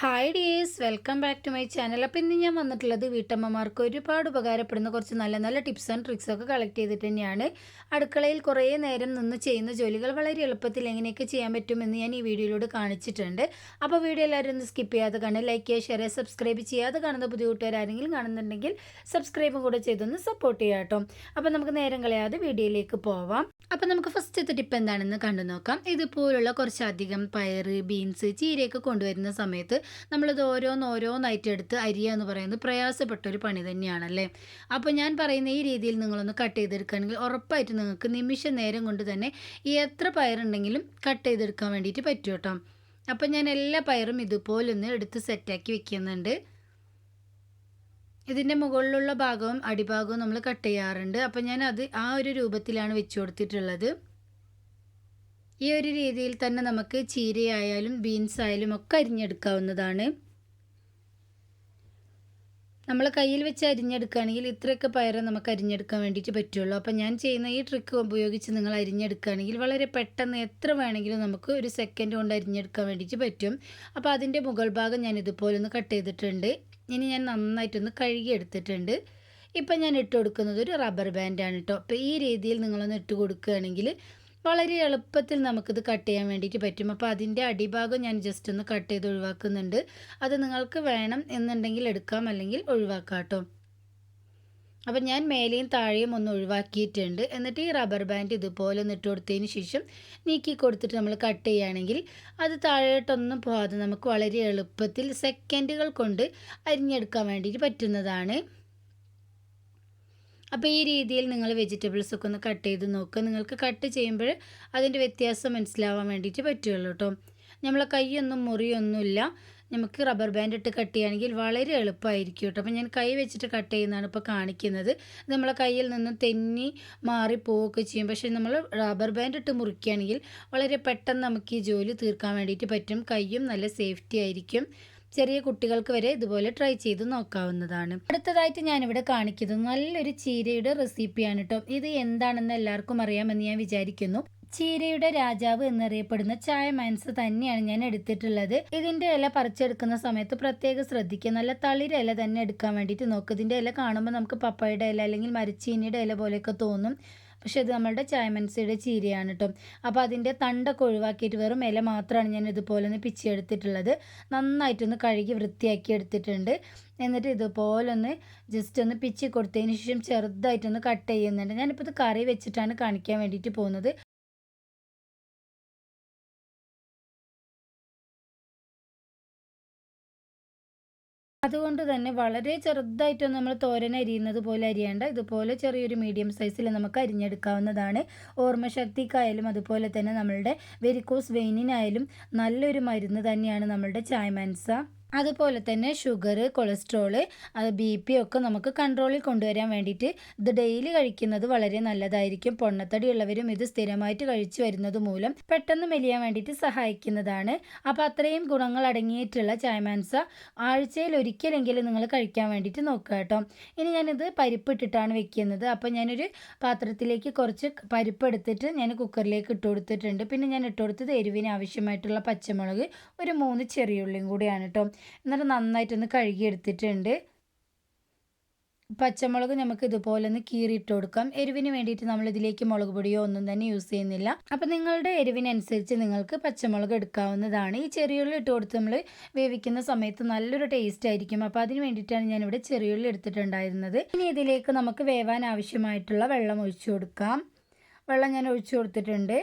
Hi dears welcome back to my channel അപ്പോൾ ഇന്ന് ഞാൻ വന്നിട്ടുള്ളത് വീട്ടമ്മമാർക്ക് ഒരുപാട് ഉപകാരപ്പെടുന്ന കുറച്ച് നല്ല നല്ല ടിപ്സ് ആൻഡ് ട്രിക്സ് ഒക്കെ കളക്ട് ചെയ്തിട്ട് തന്നെയാണ്. അടുക്കളയിൽ കുറേ നേരം നിന്ന് ചെയ്യുന്ന ജോലികൾ വളരെ എളുപ്പത്തിൽ എങ്ങനെയൊക്കെ ചെയ്യാൻ പറ്റുമെന്ന് ഞാൻ ഈ വീഡിയോയിലൂടെ കാണിച്ചിട്ടുണ്ട്. അപ്പോൾ വീഡിയോ എല്ലാവരും ഒന്ന് സ്കിപ്പ് ചെയ്യാതെ കാണുക. ലൈക്ക് ചെയ്യുക ഷെയർ ചെയ്യുക സബ്സ്ക്രൈബ് ചെയ്യാതെ കാണുന്ന പുതിയ കൂട്ടുകാരാരെങ്കിലും കാണുന്നുണ്ടെങ്കിൽ സബ്സ്ക്രൈബും കൂടെ ചെയ്തൊന്ന് സപ്പോർട്ട് ചെയ്യാം കേട്ടോ. അപ്പോൾ നമുക്ക് നേരം കളയാതെ വീഡിയോയിലേക്ക് പോവാം. അപ്പോൾ നമുക്ക് ഫസ്റ്റത്തെ ടിപ്പ് എന്താണെന്ന് കണ്ടു നോക്കാം. ഇതുപോലുള്ള കുറച്ചധികം പയർ ബീൻസ് ചീരയൊക്കെ കൊണ്ടുവരുന്ന സമയത്ത് നമ്മളിത് ഓരോന്ന് ഓരോന്നായിട്ട് എടുത്ത് അരിയ എന്ന് പറയുന്നത് പ്രയാസപ്പെട്ട ഒരു പണി തന്നെയാണല്ലേ? അപ്പോൾ ഞാൻ പറയുന്ന ഈ രീതിയിൽ നിങ്ങളൊന്ന് കട്ട് ചെയ്തെടുക്കുകയാണെങ്കിൽ ഉറപ്പായിട്ട് നിങ്ങൾക്ക് നിമിഷ നേരം കൊണ്ട് തന്നെ ഈ എത്ര പയറുണ്ടെങ്കിലും കട്ട് ചെയ്തെടുക്കാൻ വേണ്ടിയിട്ട് പറ്റും കേട്ടോ. അപ്പം ഞാൻ എല്ലാ പയറും ഇതുപോലൊന്ന് എടുത്ത് സെറ്റാക്കി വെക്കുന്നുണ്ട്. ഇതിന്റെ മുകളിലുള്ള ഭാഗവും അടിഭാഗവും നമ്മൾ കട്ട് ചെയ്യാറുണ്ട്. അപ്പം ഞാൻ അത് ആ ഒരു രൂപത്തിലാണ് വെച്ച് കൊടുത്തിട്ടുള്ളത്. ഈ ഒരു രീതിയിൽ തന്നെ നമുക്ക് ചീരയായാലും ബീൻസ് ആയാലും ഒക്കെ അരിഞ്ഞെടുക്കാവുന്നതാണ്. നമ്മൾ കയ്യിൽ വെച്ച് അരിഞ്ഞെടുക്കുകയാണെങ്കിൽ ഇത്രയൊക്കെ പയറ് നമുക്ക് അരിഞ്ഞെടുക്കാൻ വേണ്ടിയിട്ട് പറ്റുള്ളൂ. അപ്പോൾ ഞാൻ ചെയ്യുന്ന ഈ ട്രിക്ക് ഉപയോഗിച്ച് നിങ്ങൾ അരിഞ്ഞെടുക്കുകയാണെങ്കിൽ വളരെ പെട്ടെന്ന് എത്ര വേണമെങ്കിലും നമുക്ക് ഒരു സെക്കൻഡ് കൊണ്ട് അരിഞ്ഞെടുക്കാൻ വേണ്ടിയിട്ട് പറ്റും. അപ്പോൾ അതിന്റെ മുകൾ ഭാഗം ഞാൻ ഇതുപോലെ ഒന്ന് കട്ട് ചെയ്തിട്ടുണ്ട്. ഇനി ഞാൻ നന്നായിട്ടൊന്ന് കഴുകി എടുത്തിട്ടുണ്ട്. ഇപ്പം ഞാൻ ഇട്ട് കൊടുക്കുന്നത് ഒരു റബ്ബർ ബാൻഡാണ് കേട്ടോ അപ്പോൾ ഈ രീതിയിൽ നിങ്ങളൊന്ന് ഇട്ട് കൊടുക്കുകയാണെങ്കിൽ വളരെ എളുപ്പത്തിൽ നമുക്കിത് കട്ട് ചെയ്യാൻ വേണ്ടിയിട്ട് പറ്റും. അപ്പോൾ അതിന്റെ അടിഭാഗം ഞാൻ ജസ്റ്റ് ഒന്ന് കട്ട് ചെയ്ത് ഒഴിവാക്കുന്നുണ്ട്. അത് നിങ്ങൾക്ക് വേണം എന്നുണ്ടെങ്കിൽ എടുക്കാം അല്ലെങ്കിൽ ഒഴിവാക്കാം കേട്ടോ. അപ്പം ഞാൻ മേലെയും താഴെയും ഒന്ന് ഒഴിവാക്കിയിട്ടുണ്ട്. എന്നിട്ട് ഈ റബ്ബർ ബാൻഡ് ഇതുപോലെ ഒന്ന് ഇട്ട് കൊടുത്തതിന് ശേഷം നീക്കി കൊടുത്തിട്ട് നമ്മൾ കട്ട് ചെയ്യുകയാണെങ്കിൽ അത് താഴോട്ടൊന്നും പോകാതെ നമുക്ക് വളരെ എളുപ്പത്തിൽ സെക്കൻഡുകൾ കൊണ്ട് അരിഞ്ഞെടുക്കാൻ വേണ്ടിയിട്ട് പറ്റുന്നതാണ്. അപ്പോൾ ഈ രീതിയിൽ നിങ്ങൾ വെജിറ്റബിൾസ് ഒക്കെ ഒന്ന് കട്ട് ചെയ്ത് നോക്കുക നിങ്ങൾക്ക് കട്ട് ചെയ്യുമ്പോൾ അതിന്റെ വ്യത്യാസം മനസ്സിലാവാൻ വേണ്ടിയിട്ട് പറ്റുകയുള്ളൂ കേട്ടോ. നമ്മളെ കൈയൊന്നും മുറിയൊന്നുമില്ല നമുക്ക് റബ്ബർ ബാൻഡ് ഇട്ട് കട്ട് ചെയ്യുകയാണെങ്കിൽ വളരെ എളുപ്പമായിരിക്കും കേട്ടോ. അപ്പോൾ ഞാൻ കൈ വെച്ചിട്ട് കട്ട് ചെയ്യുന്നതാണ് ഇപ്പോൾ കാണിക്കുന്നത്. നമ്മളെ കയ്യിൽ നിന്ന് തെന്നി മാറി പോവുകയൊക്കെ ചെയ്യും. പക്ഷേ നമ്മൾ റബ്ബർ ബാൻഡ് ഇട്ട് മുറിക്കുകയാണെങ്കിൽ വളരെ പെട്ടെന്ന് നമുക്ക് ഈ ജോലി തീർക്കാൻ വേണ്ടിയിട്ട് പറ്റും. കൈയും നല്ല സേഫ്റ്റി ആയിരിക്കും. ചെറിയ കുട്ടികൾക്ക് വരെ ഇതുപോലെ ട്രൈ ചെയ്ത് നോക്കാവുന്നതാണ്. അടുത്തതായിട്ട് ഞാനിവിടെ കാണിക്കുന്നത് നല്ലൊരു ചീരയുടെ റെസിപ്പിയാണ് കേട്ടോ ഇത് എന്താണെന്ന് എല്ലാവർക്കും അറിയാമെന്ന് ഞാൻ വിചാരിക്കുന്നു. ചീരയുടെ രാജാവ് എന്നറിയപ്പെടുന്ന ചായ മാൻസ് തന്നെയാണ് ഞാൻ എടുത്തിട്ടുള്ളത്. ഇതിന്റെ ഇല പറിച്ചെടുക്കുന്ന സമയത്ത് പ്രത്യേകം ശ്രദ്ധിക്കുക. നല്ല തളിര ഇല തന്നെ എടുക്കാൻ വേണ്ടിയിട്ട് നോക്കുക ഇതിന്റെ ഇല കാണുമ്പോൾ നമുക്ക് പപ്പയുടെ ഇല അല്ലെങ്കിൽ മരച്ചീനിയുടെ ഇല പോലെയൊക്കെ തോന്നും. പക്ഷെ ഇത് നമ്മളുടെ ചായമൻസിയുടെ ചീരയാണ് കേട്ടോ അപ്പോൾ അതിന്റെ തണ്ടൊക്കെ ഒഴിവാക്കിയിട്ട് വെറും ഇല മാത്രമാണ് ഞാൻ ഇതുപോലെ ഒന്ന് പിച്ചെടുത്തിട്ടുള്ളത് നന്നായിട്ടൊന്ന് കഴുകി വൃത്തിയാക്കി എടുത്തിട്ടുണ്ട്. എന്നിട്ട് ഇതുപോലെ ഒന്ന് ജസ്റ്റ് ഒന്ന് പിച്ചി കൊടുത്തതിന് ശേഷം ചെറുതായിട്ടൊന്ന് കട്ട് ചെയ്യുന്നുണ്ട്. ഞാനിപ്പോൾ ഇത് കറി വെച്ചിട്ടാണ് കാണിക്കാൻ വേണ്ടിയിട്ട് പോകുന്നത്. അതുകൊണ്ട് തന്നെ വളരെ ചെറുതായിട്ട് നമ്മൾ തോരൻ അരിയുന്നത് പോലെ അരിയേണ്ട. ഇതുപോലെ ചെറിയൊരു മീഡിയം സൈസിൽ നമുക്ക് അരിഞ്ഞെടുക്കാവുന്നതാണ്. ഓർമ്മശക്തിക്കായാലും അതുപോലെ തന്നെ നമ്മളുടെ വെരിക്കോസ് വെയിനിനായാലും നല്ലൊരു മരുന്ന് തന്നെയാണ് നമ്മളുടെ ചായ്മാൻസ അതുപോലെ തന്നെ ഷുഗർ കൊളസ്ട്രോൾ അത് ബി പി ഒക്കെ നമുക്ക് കൺട്രോളിൽ കൊണ്ടുവരാൻ വേണ്ടിയിട്ട് ഇത് ഡെയിലി കഴിക്കുന്നത് വളരെ നല്ലതായിരിക്കും. പൊണ്ണത്തടി ഉള്ളവരും ഇത് സ്ഥിരമായിട്ട് കഴിച്ചു വരുന്നത് മൂലം പെട്ടെന്ന് മെലിയാൻ വേണ്ടിയിട്ട് സഹായിക്കുന്നതാണ്. അപ്പോൾ അത്രയും ഗുണങ്ങൾ അടങ്ങിയിട്ടുള്ള ചായമാൻസ ആഴ്ചയിൽ ഒരിക്കലെങ്കിലും നിങ്ങൾ കഴിക്കാൻ വേണ്ടിയിട്ട് നോക്കുക കേട്ടോ. ഇനി ഞാനിത് പരിപ്പിട്ടിട്ടാണ് വെക്കുന്നത്. അപ്പോൾ ഞാനൊരു പാത്രത്തിലേക്ക് കുറച്ച് പരിപ്പ് എടുത്തിട്ട് ഞാൻ കുക്കറിലേക്ക് ഇട്ട് കൊടുത്തിട്ടുണ്ട്. പിന്നെ ഞാൻ ഇട്ട് കൊടുത്തത് എരിവിന് ആവശ്യമായിട്ടുള്ള പച്ചമുളക് ഒരു മൂന്ന് ചെറിയ ഉള്ളിയും കൂടിയാണ് കേട്ടോ. എന്നിട്ട് നന്നായിട്ടൊന്ന് കഴുകിയെടുത്തിട്ടുണ്ട്. പച്ചമുളക് നമുക്ക് ഇതുപോലെ ഒന്ന് കീറിയിട്ട് കൊടുക്കാം. എരിവിന് വേണ്ടിയിട്ട് നമ്മൾ ഇതിലേക്ക് മുളക് പൊടിയോ ഒന്നും തന്നെ യൂസ് ചെയ്യുന്നില്ല. അപ്പം നിങ്ങളുടെ എരിവിനനുസരിച്ച് നിങ്ങൾക്ക് പച്ചമുളക് എടുക്കാവുന്നതാണ്. ഈ ചെറിയുള്ളി ഇട്ട് കൊടുത്ത് നമ്മൾ വേവിക്കുന്ന സമയത്ത് നല്ലൊരു ടേസ്റ്റ് ആയിരിക്കും. അപ്പോൾ അതിന് വേണ്ടിയിട്ടാണ് ഞാനിവിടെ ചെറിയുള്ളി എടുത്തിട്ടുണ്ടായിരുന്നത്. ഇനി ഇതിലേക്ക് നമുക്ക് വേവാൻ ആവശ്യമായിട്ടുള്ള വെള്ളം ഒഴിച്ചു കൊടുക്കാം. വെള്ളം ഞാൻ ഒഴിച്ചു കൊടുത്തിട്ടുണ്ട്.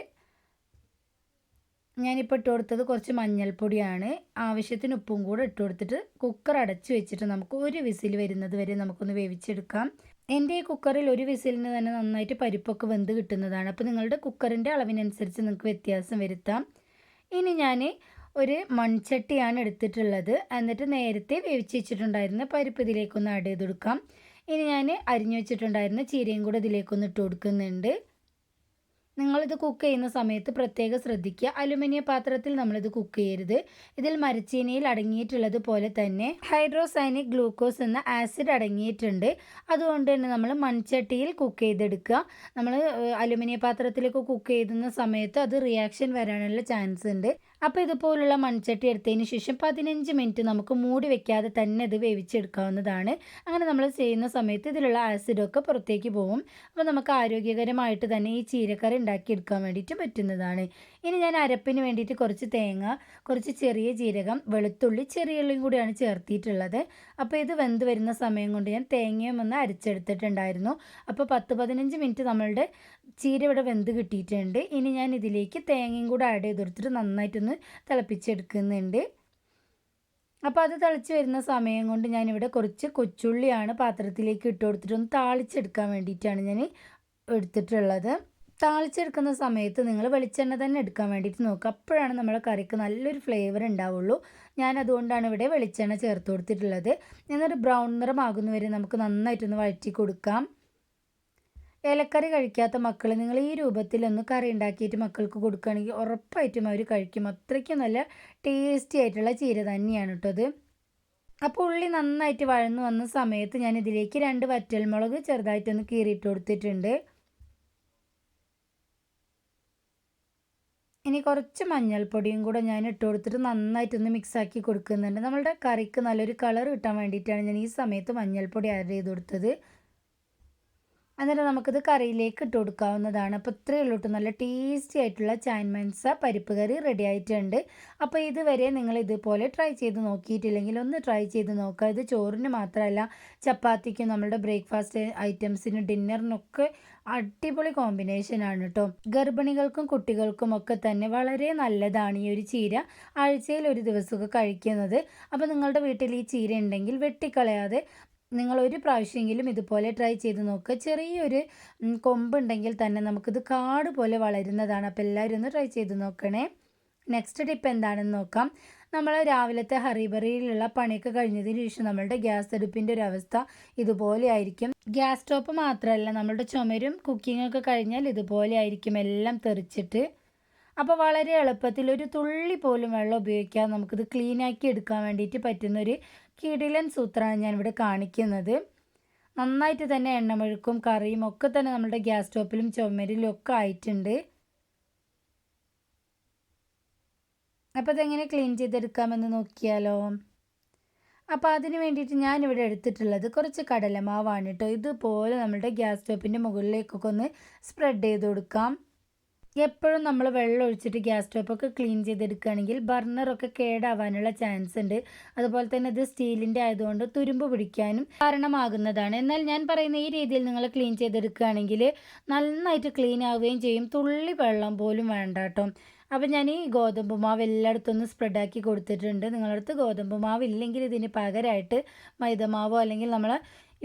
ഞാനിപ്പോൾ ഇട്ട് കൊടുത്തത് കുറച്ച് മഞ്ഞൾപ്പൊടിയാണ്. ആവശ്യത്തിന് ഉപ്പും കൂടെ ഇട്ട് കൊടുത്തിട്ട് കുക്കർ അടച്ചു വെച്ചിട്ട് നമുക്ക് ഒരു വിസിൽ വരുന്നത് വരെ നമുക്കൊന്ന് വേവിച്ചെടുക്കാം. എന്റെ ഈ കുക്കറിൽ ഒരു വിസിലിന് തന്നെ നന്നായിട്ട് പരിപ്പൊക്കെ വെന്ത് കിട്ടുന്നതാണ്. അപ്പോൾ നിങ്ങളുടെ കുക്കറിന്റെ അളവിനനുസരിച്ച് നിങ്ങൾക്ക് വ്യത്യാസം വരുത്താം. ഇനി ഞാൻ ഒരു മൺചട്ടിയാണ് എടുത്തിട്ടുള്ളത്. എന്നിട്ട് നേരത്തെ വേവിച്ച് വെച്ചിട്ടുണ്ടായിരുന്ന പരിപ്പ് ഇതിലേക്കൊന്ന് ആഡ് ചെയ്ത് കൊടുക്കാം. ഇനി ഞാൻ അരിഞ്ഞു വെച്ചിട്ടുണ്ടായിരുന്ന ചീരയും കൂടെ ഇതിലേക്കൊന്ന് ഇട്ട് കൊടുക്കുന്നുണ്ട്. നിങ്ങളിത് കുക്ക് ചെയ്യുന്ന സമയത്ത് പ്രത്യേകം ശ്രദ്ധിക്കുക. അലുമിനിയം പാത്രത്തിൽ നമ്മളിത് കുക്ക് ചെയ്യരുത്. ഇതിൽ മരച്ചീനിയിൽ അടങ്ങിയിട്ടുള്ളത് പോലെ തന്നെ ഹൈഡ്രോസൈനിക് ഗ്ലൂക്കോസ് എന്ന ആസിഡ് അടങ്ങിയിട്ടുണ്ട്. അതുകൊണ്ട് തന്നെ നമ്മൾ മൺചട്ടിയിൽ കുക്ക് ചെയ്തെടുക്കുക. നമ്മൾ അലുമിനിയം പാത്രത്തിലേക്ക് കുക്ക് ചെയ്യുന്ന സമയത്ത് അത് റിയാക്ഷൻ വരാനുള്ള ചാൻസ് ഉണ്ട്. അപ്പോൾ ഇതുപോലുള്ള മൺചട്ടി എടുത്തതിന് ശേഷം പതിനഞ്ച് മിനിറ്റ് നമുക്ക് മൂടി വെക്കാതെ തന്നെ ഇത് വേവിച്ചെടുക്കാവുന്നതാണ്. അങ്ങനെ നമ്മൾ ചെയ്യുന്ന സമയത്ത് ഇതിലുള്ള ആസിഡൊക്കെ പുറത്തേക്ക് പോകും അപ്പോൾ നമുക്ക് ആരോഗ്യകരമായിട്ട് തന്നെ ഈ ചീരക്കറി ഉണ്ടാക്കിയെടുക്കാൻ വേണ്ടിയിട്ട് പറ്റുന്നതാണ്. ഇനി ഞാൻ അരപ്പിന് വേണ്ടിയിട്ട് കുറച്ച് തേങ്ങ കുറച്ച് ചെറിയ ജീരകം വെളുത്തുള്ളി ചെറിയ ഉള്ളിയും കൂടിയാണ് ചേർത്തിയിട്ടുള്ളത്. അപ്പോൾ ഇത് വെന്ത് വരുന്ന സമയം കൊണ്ട് ഞാൻ തേങ്ങയും ഒന്ന് അരച്ചെടുത്തിട്ടുണ്ടായിരുന്നു. അപ്പോൾ പത്ത് പതിനഞ്ച് മിനിറ്റ് നമ്മളുടെ ചീര ഇവിടെ വെന്ത് കിട്ടിയിട്ടുണ്ട്. ഇനി ഞാൻ ഇതിലേക്ക് തേങ്ങയും കൂടെ ആഡ് ചെയ്ത് കൊടുത്തിട്ട് നന്നായിട്ടൊന്ന് തിളപ്പിച്ചെടുക്കുന്നുണ്ട്. അപ്പോൾ അത് തിളച്ച് വരുന്ന സമയം കൊണ്ട് ഞാനിവിടെ കുറച്ച് കൊച്ചുള്ളിയാണ് പാത്രത്തിലേക്ക് ഇട്ട് കൊടുത്തിട്ട് താളിച്ചെടുക്കാൻ വേണ്ടിയിട്ടാണ് ഞാൻ എടുത്തിട്ടുള്ളത്. താളിച്ചെടുക്കുന്ന സമയത്ത് നിങ്ങൾ വെളിച്ചെണ്ണ തന്നെ എടുക്കാൻ വേണ്ടിയിട്ട് നോക്കുക. അപ്പോഴാണ് നമ്മുടെ കറിക്ക് നല്ലൊരു ഫ്ലേവർ ഉണ്ടാവുള്ളൂ. ഞാൻ അതുകൊണ്ടാണ് ഇവിടെ വെളിച്ചെണ്ണ ചേർത്ത് കൊടുത്തിട്ടുള്ളത്. എന്നൊരു ബ്രൗൺ നിറമാകുന്നവരെ നമുക്ക് നന്നായിട്ടൊന്ന് വഴറ്റി കൊടുക്കാം. ഇലക്കറി കഴിക്കാത്ത മക്കൾ നിങ്ങൾ ഈ രൂപത്തിലൊന്ന് കറി ഉണ്ടാക്കിയിട്ട് മക്കൾക്ക് കൊടുക്കുകയാണെങ്കിൽ ഉറപ്പായിട്ടും അവർ കഴിക്കും. അത്രയ്ക്കും നല്ല ടേസ്റ്റി ആയിട്ടുള്ള ചീര തന്നെയാണ് കേട്ടോ അപ്പോൾ ഉള്ളി നന്നായിട്ട് വഴന്നു വന്ന സമയത്ത് ഞാൻ ഇതിലേക്ക് രണ്ട് വറ്റൽമുളക് ചെറുതായിട്ടൊന്ന് കീറിയിട്ട് കൊടുത്തിട്ടുണ്ട്. ഇനി കുറച്ച് മഞ്ഞൾപ്പൊടിയും കൂടെ ഞാൻ ഇട്ട് കൊടുത്തിട്ട് നന്നായിട്ടൊന്ന് മിക്സാക്കി കൊടുക്കുന്നുണ്ട്. നമ്മളുടെ കറിക്ക് നല്ലൊരു കളർ കിട്ടാൻ വേണ്ടിയിട്ടാണ് ഞാൻ ഈ സമയത്ത് മഞ്ഞൾപ്പൊടി ആഡ് ചെയ്ത് കൊടുത്തത്. എന്നിട്ട് നമുക്കിത് കറിയിലേക്ക് ഇട്ട് കൊടുക്കാവുന്നതാണ്. അപ്പോൾ ഇത്രയേ ഉള്ളൂ കേട്ടോ. നല്ല ടേസ്റ്റി ആയിട്ടുള്ള ചാൻമൻസ പരിപ്പ് കറി റെഡി ആയിട്ടുണ്ട്. അപ്പോൾ ഇതുവരെ നിങ്ങൾ ഇതുപോലെ ട്രൈ ചെയ്ത് നോക്കിയിട്ടില്ലെങ്കിൽ ഒന്ന് ട്രൈ ചെയ്ത് നോക്കുക. ഇത് ചോറിന് മാത്രമല്ല ചപ്പാത്തിക്കും നമ്മളുടെ ബ്രേക്ക്ഫാസ്റ്റ് ഐറ്റംസിനും ഡിന്നറിനൊക്കെ അടിപൊളി കോമ്പിനേഷനാണ് കേട്ടോ. ഗർഭിണികൾക്കും കുട്ടികൾക്കും ഒക്കെ തന്നെ വളരെ നല്ലതാണ് ഈ ഒരു ചീര. ആഴ്ചയിൽ ഒരു ദിവസമൊക്കെ കഴിക്കുന്നത്. അപ്പോൾ നിങ്ങളുടെ വീട്ടിൽ ഈ ചീര ഉണ്ടെങ്കിൽ വെട്ടിക്കളയാതെ നിങ്ങൾ ഒരു പ്രാവശ്യമെങ്കിലും ഇതുപോലെ ട്രൈ ചെയ്ത് നോക്കുക ചെറിയൊരു കൊമ്പുണ്ടെങ്കിൽ തന്നെ നമുക്കിത് കാട് പോലെ വളരുന്നതാണ്. അപ്പോൾ എല്ലാവരും ഒന്ന് ട്രൈ ചെയ്ത് നോക്കണേ. നെക്സ്റ്റ് ടിപ്പ് എന്താണെന്ന് നോക്കാം. നമ്മൾ രാവിലത്തെ ഹറിബറിയിലുള്ള പണിയൊക്കെ കഴിഞ്ഞതിന് ശേഷം നമ്മളുടെ ഗ്യാസ് അടുപ്പിന്റെ ഒരു അവസ്ഥ ഇതുപോലെ ആയിരിക്കും. ഗ്യാസ് സ്റ്റോപ്പ് മാത്രമല്ല നമ്മളുടെ ചുമരും കുക്കിങ്ങൊക്കെ കഴിഞ്ഞാൽ ഇതുപോലെ ആയിരിക്കും എല്ലാം തെറിച്ചിട്ട്. അപ്പോൾ വളരെ എളുപ്പത്തിൽ ഒരു തുള്ളി പോലും വെള്ളം ഉപയോഗിക്കാതെ നമുക്കിത് ക്ലീനാക്കി എടുക്കാൻ വേണ്ടിയിട്ട് പറ്റുന്നൊരു കിടിലൻ സൂത്രമാണ് ഞാനിവിടെ കാണിക്കുന്നത്. നന്നായിട്ട് തന്നെ എണ്ണമെഴുക്കും കറിയും ഒക്കെ തന്നെ നമ്മുടെ ഗ്യാസ് സ്റ്റോപ്പിലും ചുമരിലും ഒക്കെ ആയിട്ടുണ്ട്. അപ്പോൾ അതെങ്ങനെ ക്ലീൻ ചെയ്തെടുക്കാമെന്ന് നോക്കിയാലോ? അപ്പോൾ അതിന് വേണ്ടിയിട്ട് ഞാനിവിടെ എടുത്തിട്ടുള്ളത് കുറച്ച് കടലമാവാണ് കേട്ടോ. ഇതുപോലെ നമ്മുടെ ഗ്യാസ് സ്റ്റോപ്പിന്റെ മുകളിലേക്കൊക്കെ ഒന്ന് സ്പ്രെഡ് ചെയ്ത് കൊടുക്കാം. എപ്പോഴും നമ്മൾ വെള്ളം ഒഴിച്ചിട്ട് ഗ്യാസ് സ്റ്റോപ്പൊക്കെ ക്ലീൻ ചെയ്തെടുക്കുകയാണെങ്കിൽ ബർണറൊക്കെ കേടാവാനുള്ള ചാൻസ് ഉണ്ട്. അതുപോലെ തന്നെ ഇത് സ്റ്റീലിന്റെ ആയതുകൊണ്ട് തുരുമ്പ് പിടിക്കാനും കാരണമാകുന്നതാണ്. എന്നാൽ ഞാൻ പറയുന്ന ഈ രീതിയിൽ നിങ്ങൾ ക്ലീൻ ചെയ്തെടുക്കുകയാണെങ്കിൽ നന്നായിട്ട് ക്ലീൻ ആവുകയും ചെയ്യും. തുള്ളി വെള്ളം പോലും വേണ്ട കേട്ടോ. അപ്പം ഞാൻ ഈ ഗോതമ്പ് മാവ് എല്ലായിടത്തും ഒന്ന് സ്പ്രെഡാക്കി കൊടുത്തിട്ടുണ്ട്. നിങ്ങളടുത്ത് ഗോതമ്പ് മാവ് ഇല്ലെങ്കിൽ ഇതിന് പകരമായിട്ട് മൈദമാവോ അല്ലെങ്കിൽ നമ്മൾ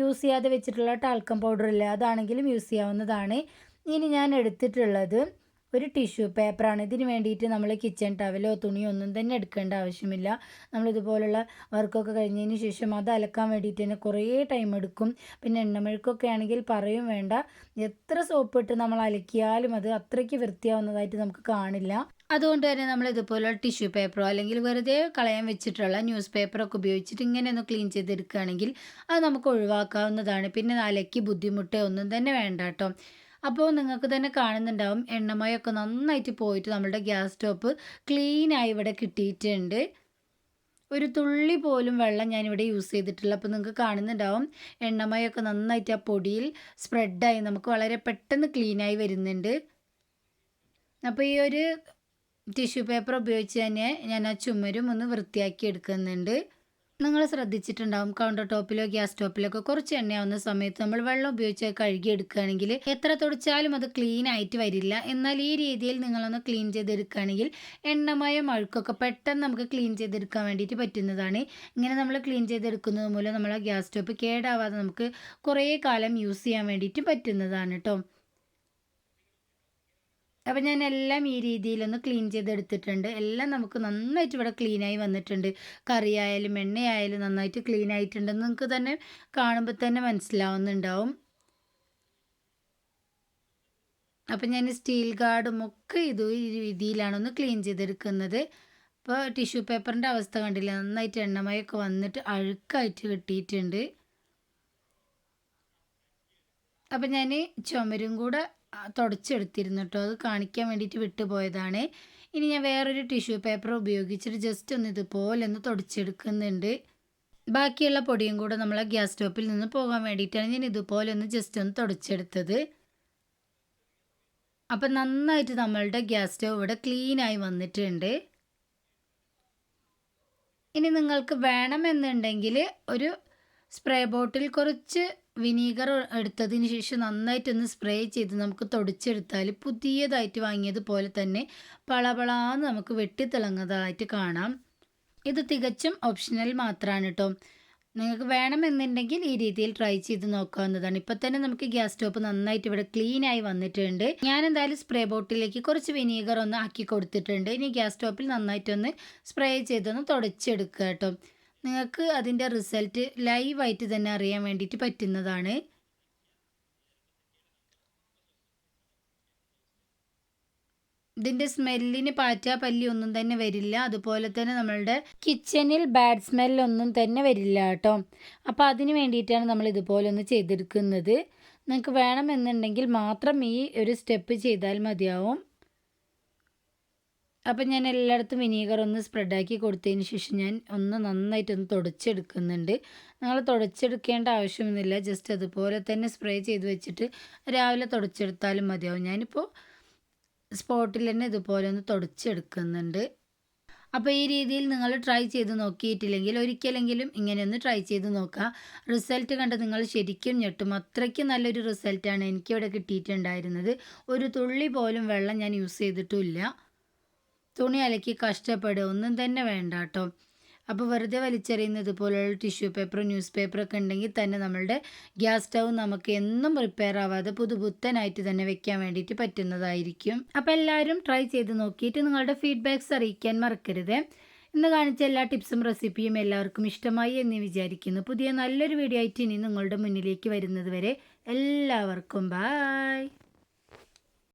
യൂസ് ചെയ്യാതെ വെച്ചിട്ടുള്ള ടാൽക്കം പൗഡർ ഇല്ല അതാണെങ്കിലും യൂസ് ചെയ്യാവുന്നതാണ്. ഇനി ഞാൻ എടുത്തിട്ടുള്ളത് ഒരു ടിഷ്യൂ പേപ്പറാണ് ഇതിന് വേണ്ടിയിട്ട് നമ്മൾ കിച്ചൺ ടവലോ തുണിയോ ഒന്നും തന്നെ എടുക്കേണ്ട ആവശ്യമില്ല. നമ്മളിതുപോലുള്ള വർക്കൊക്കെ കഴിഞ്ഞതിന് ശേഷം അത് അലക്കാൻ വേണ്ടിയിട്ട് തന്നെ കുറേ ടൈം എടുക്കും. പിന്നെ എണ്ണമെഴുക്കൊക്കെ ആണെങ്കിൽ പറയും വേണ്ട. എത്ര സോപ്പ് ഇട്ട് നമ്മൾ അലക്കിയാലും അത് അത്രയ്ക്ക് വൃത്തിയാവുന്നതായിട്ട് നമുക്ക് കാണില്ല. അതുകൊണ്ട് തന്നെ നമ്മൾ ഇതുപോലുള്ള ടിഷ്യൂ പേപ്പറോ അല്ലെങ്കിൽ വെറുതെ കളയാൻ വെച്ചിട്ടുള്ള ന്യൂസ് പേപ്പറൊക്കെ ഉപയോഗിച്ചിട്ട് ഇങ്ങനെ ഒന്ന് ക്ലീൻ ചെയ്തെടുക്കുകയാണെങ്കിൽ അത് നമുക്ക് ഒഴിവാക്കാവുന്നതാണ്. പിന്നെ അലക്കി ബുദ്ധിമുട്ട് ഒന്നും തന്നെ വേണ്ട കേട്ടോ. അപ്പോൾ നിങ്ങൾക്ക് തന്നെ കാണുന്നുണ്ടാവും എണ്ണമയൊക്കെ നന്നായിട്ട് പോയിട്ട് നമ്മളുടെ ഗ്യാസ് സ്റ്റോപ്പ് ക്ലീനായി ഇവിടെ കിട്ടിയിട്ടുണ്ട്. ഒരു തുള്ളി പോലും വെള്ളം ഞാനിവിടെ യൂസ് ചെയ്തിട്ടില്ല. അപ്പോൾ നിങ്ങൾക്ക് കാണുന്നുണ്ടാവും എണ്ണമയൊക്കെ നന്നായിട്ട് ആ പൊടിയിൽ സ്പ്രെഡായി നമുക്ക് വളരെ പെട്ടെന്ന് ക്ലീനായി വരുന്നുണ്ട്. അപ്പോൾ ഈ ഒരു ടിഷ്യൂ പേപ്പർ ഉപയോഗിച്ച് തന്നെ ഞാൻ ആ ചുമരും ഒന്ന് വൃത്തിയാക്കി എടുക്കുന്നുണ്ട്. നിങ്ങൾ ശ്രദ്ധിച്ചിട്ടുണ്ടാവും. കൗണ്ടർ ടോപ്പിലോ ഗ്യാസ് ടോപ്പിലൊക്കെ കുറച്ച് എണ്ണയാവുന്ന സമയത്ത് നമ്മൾ വെള്ളം ഉപയോഗിച്ച് കഴുകി എടുക്കുകയാണെങ്കിൽ എത്ര തുടച്ചാലും അത് ക്ലീൻ ആയിട്ട് വരില്ല. എന്നാൽ ഈ രീതിയിൽ നിങ്ങളൊന്ന് ക്ലീൻ ചെയ്തെടുക്കുകയാണെങ്കിൽ എണ്ണമയം അഴുക്കൊക്കെ പെട്ടെന്ന് നമുക്ക് ക്ലീൻ ചെയ്തെടുക്കാൻ വേണ്ടിയിട്ട് പറ്റുന്നതാണ്. ഇങ്ങനെ നമ്മൾ ക്ലീൻ ചെയ്തെടുക്കുന്നത് മൂലം നമ്മളെ ഗ്യാസ് സ്റ്റോപ്പ് കേടാവാതെ നമുക്ക് കുറേ കാലം യൂസ് ചെയ്യാൻ വേണ്ടിയിട്ട് പറ്റുന്നതാണ് കേട്ടോ അപ്പം ഞാൻ എല്ലാം ഈ രീതിയിലൊന്ന് ക്ലീൻ ചെയ്തെടുത്തിട്ടുണ്ട്. എല്ലാം നമുക്ക് നന്നായിട്ട് ഇവിടെ ക്ലീനായി വന്നിട്ടുണ്ട്. കറിയായാലും എണ്ണയായാലും നന്നായിട്ട് ക്ലീൻ ആയിട്ടുണ്ടെന്ന് നിങ്ങൾക്ക് തന്നെ കാണുമ്പോൾ തന്നെ മനസ്സിലാവുന്നുണ്ടാവും. അപ്പം ഞാൻ സ്റ്റീൽ ഗാർഡും ഒക്കെ ഇത് ഈ രീതിയിലാണ് ഒന്ന് ക്ലീൻ ചെയ്തെടുക്കുന്നത്. അപ്പോൾ ടിഷ്യൂ പേപ്പറിന്റെ അവസ്ഥ കണ്ടില്ല? നന്നായിട്ട് എണ്ണമയൊക്കെ വന്നിട്ട് അഴുക്കായിട്ട് കിട്ടിയിട്ടുണ്ട്. അപ്പം ഞാൻ ചുമരും കൂടെ തുടച്ചെടുത്തിരുന്നു കേട്ടോ അത് കാണിക്കാൻ വേണ്ടിയിട്ട് വിട്ടുപോയതാണ്. ഇനി ഞാൻ വേറൊരു ടിഷ്യൂ പേപ്പർ ഉപയോഗിച്ചിട്ട് ജസ്റ്റ് ഒന്ന് ഇതുപോലെ ഒന്ന് തുടച്ചെടുക്കുന്നുണ്ട്. ബാക്കിയുള്ള പൊടിയും കൂടെ നമ്മൾ ഗ്യാസ് സ്റ്റോപ്പിൽ നിന്ന് പോകാൻ വേണ്ടിയിട്ടാണ് ഞാൻ ഇതുപോലെ ഒന്ന് ജസ്റ്റ് ഒന്ന് തുടച്ചെടുത്തത്. അപ്പം നന്നായിട്ട് നമ്മളുടെ ഗ്യാസ് സ്റ്റോവ് ഇവിടെ ക്ലീനായി വന്നിട്ടുണ്ട്. ഇനി നിങ്ങൾക്ക് വേണമെന്നുണ്ടെങ്കിൽ ഒരു സ്പ്രേ ബോട്ടിൽ കുറച്ച് വിനീഗർ എടുത്തതിന് ശേഷം നന്നായിട്ടൊന്ന് സ്പ്രേ ചെയ്ത് നമുക്ക് തുടച്ചെടുത്താൽ പുതിയതായിട്ട് വാങ്ങിയത് പോലെ തന്നെ പളപളാന്ന് നമുക്ക് വെട്ടിത്തിളങ്ങുന്നതായിട്ട് കാണാം. ഇത് തികച്ചും ഓപ്ഷണൽ മാത്രമാണ് കേട്ടോ നിങ്ങൾക്ക് വേണമെന്നുണ്ടെങ്കിൽ ഈ രീതിയിൽ ട്രൈ ചെയ്ത് നോക്കാവുന്നതാണ്. ഇപ്പം തന്നെ നമുക്ക് ഗ്യാസ് സ്റ്റോപ്പ് നന്നായിട്ട് ഇവിടെ ക്ലീനായി വന്നിട്ടുണ്ട്. ഞാൻ എന്തായാലും സ്പ്രേ ബോട്ടിലേക്ക് കുറച്ച് വിനീഗർ ഒന്ന് ആക്കി കൊടുത്തിട്ടുണ്ട്. ഇനി ഗ്യാസ് സ്റ്റോപ്പിൽ നന്നായിട്ടൊന്ന് സ്പ്രേ ചെയ്തൊന്ന് തുടച്ചെടുക്കുക കേട്ടോ നിങ്ങൾക്ക് അതിന്റെ റിസൾട്ട് ലൈവായിട്ട് തന്നെ അറിയാൻ വേണ്ടിയിട്ട് പറ്റുന്നതാണ്. ഇതിന്റെ സ്മെല്ലിന് പാറ്റ പല്ലി ഒന്നും തന്നെ വരില്ല. അതുപോലെ തന്നെ നമ്മളുടെ കിച്ചണിൽ ബാഡ് സ്മെല്ലൊന്നും തന്നെ വരില്ല കേട്ടോ. അപ്പോൾ അതിന് വേണ്ടിയിട്ടാണ് നമ്മൾ ഇതുപോലെ ഒന്ന് ചെയ്തെടുക്കുന്നത്. നിങ്ങൾക്ക് വേണമെന്നുണ്ടെങ്കിൽ മാത്രം ഈ ഒരു സ്റ്റെപ്പ് ചെയ്താൽ മതിയാവും. അപ്പം ഞാൻ എല്ലായിടത്തും വിനീഗർ ഒന്ന് സ്പ്രെഡാക്കി കൊടുത്തതിന് ശേഷം ഞാൻ ഒന്ന് നന്നായിട്ടൊന്ന് തുടച്ചെടുക്കുന്നുണ്ട്. നിങ്ങൾ തുടച്ചെടുക്കേണ്ട ആവശ്യമൊന്നുമില്ല. ജസ്റ്റ് അതുപോലെ തന്നെ സ്പ്രേ ചെയ്ത് വെച്ചിട്ട് രാവിലെ തുടച്ചെടുത്താലും മതിയാവും. ഞാനിപ്പോൾ സ്പോട്ടിൽ തന്നെ ഇതുപോലെ ഒന്ന് തുടച്ചെടുക്കുന്നുണ്ട്. അപ്പോൾ ഈ രീതിയിൽ നിങ്ങൾ ട്രൈ ചെയ്ത് നോക്കിയിട്ടില്ലെങ്കിൽ ഒരിക്കലെങ്കിലും ഇങ്ങനെ ഒന്ന് ട്രൈ ചെയ്ത് നോക്കുക. റിസൾട്ട് കണ്ട് നിങ്ങൾ ശരിക്കും ഞെട്ടും. അത്രയ്ക്ക് നല്ലൊരു റിസൾട്ടാണ് എനിക്കിവിടെ കിട്ടിയിട്ടുണ്ടായിരുന്നത്. ഒരു തുള്ളി പോലും വെള്ളം ഞാൻ യൂസ് ചെയ്തിട്ടുമില്ല. തുണി അലക്കി കഷ്ടപ്പെടുക. ഒന്നും തന്നെ വേണ്ട കേട്ടോ. അപ്പോൾ വെറുതെ വലിച്ചെറിയുന്നത് പോലെയുള്ള ടിഷ്യൂ പേപ്പർ ന്യൂസ് പേപ്പറൊക്കെ ഉണ്ടെങ്കിൽ തന്നെ നമ്മളുടെ ഗ്യാസ് സ്റ്റൗ നമുക്ക് എന്നും റിപ്പയർ ആവാതെ പുതുപുത്തനായിട്ട് തന്നെ വെക്കാൻ വേണ്ടിയിട്ട് പറ്റുന്നതായിരിക്കും. അപ്പോൾ എല്ലാവരും ട്രൈ ചെയ്ത് നോക്കിയിട്ട് നിങ്ങളുടെ ഫീഡ്ബാക്ക്സ് അറിയിക്കാൻ മറക്കരുത്. ഇന്ന് കാണിച്ച എല്ലാ ടിപ്സും റെസിപ്പിയും എല്ലാവർക്കും ഇഷ്ടമായി എന്ന് വിചാരിക്കുന്നു. പുതിയ നല്ലൊരു വീഡിയോ ആയിട്ട് ഇനി നിങ്ങളുടെ മുന്നിലേക്ക് വരുന്നത് വരെ എല്ലാവർക്കും ബായ്